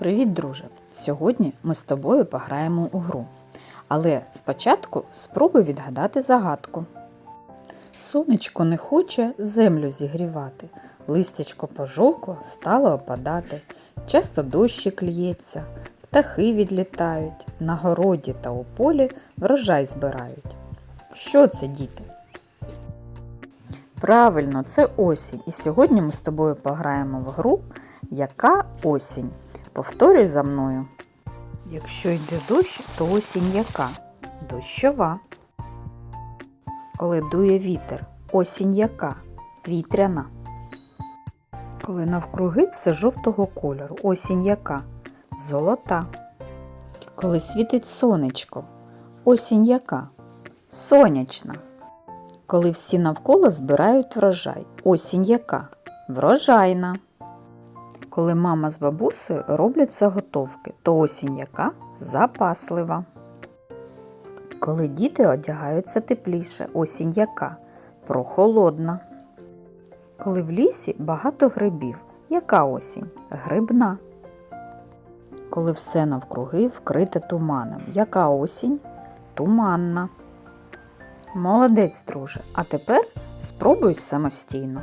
Привіт, друже! Сьогодні ми з тобою пограємо у гру. Але спочатку спробуй відгадати загадку. Сонечко не хоче землю зігрівати, листячко пожовкло стало опадати, часто дощик лється, птахи відлітають, на городі та у полі врожай збирають. Що це, діти? Правильно, це осінь. І сьогодні ми з тобою пограємо в гру Яка осінь? Повторюй за мною. Якщо йде дощ, то осінь яка? Дощова. Коли дує вітер, осінь яка? Вітряна. Коли навкруги все жовтого кольору, осінь яка? Золота. Коли світить сонечко, осінь яка? Сонячна. Коли всі навколо збирають врожай, осінь яка? Врожайна. Коли мама з бабусею роблять заготовки, то осінь яка запаслива. Коли діти одягаються тепліше, осінь яка прохолодна. Коли в лісі багато грибів, яка осінь? Грибна. Коли все навкруги вкрите туманом, яка осінь? Туманна. Молодець, друже. А тепер спробуй самостійно.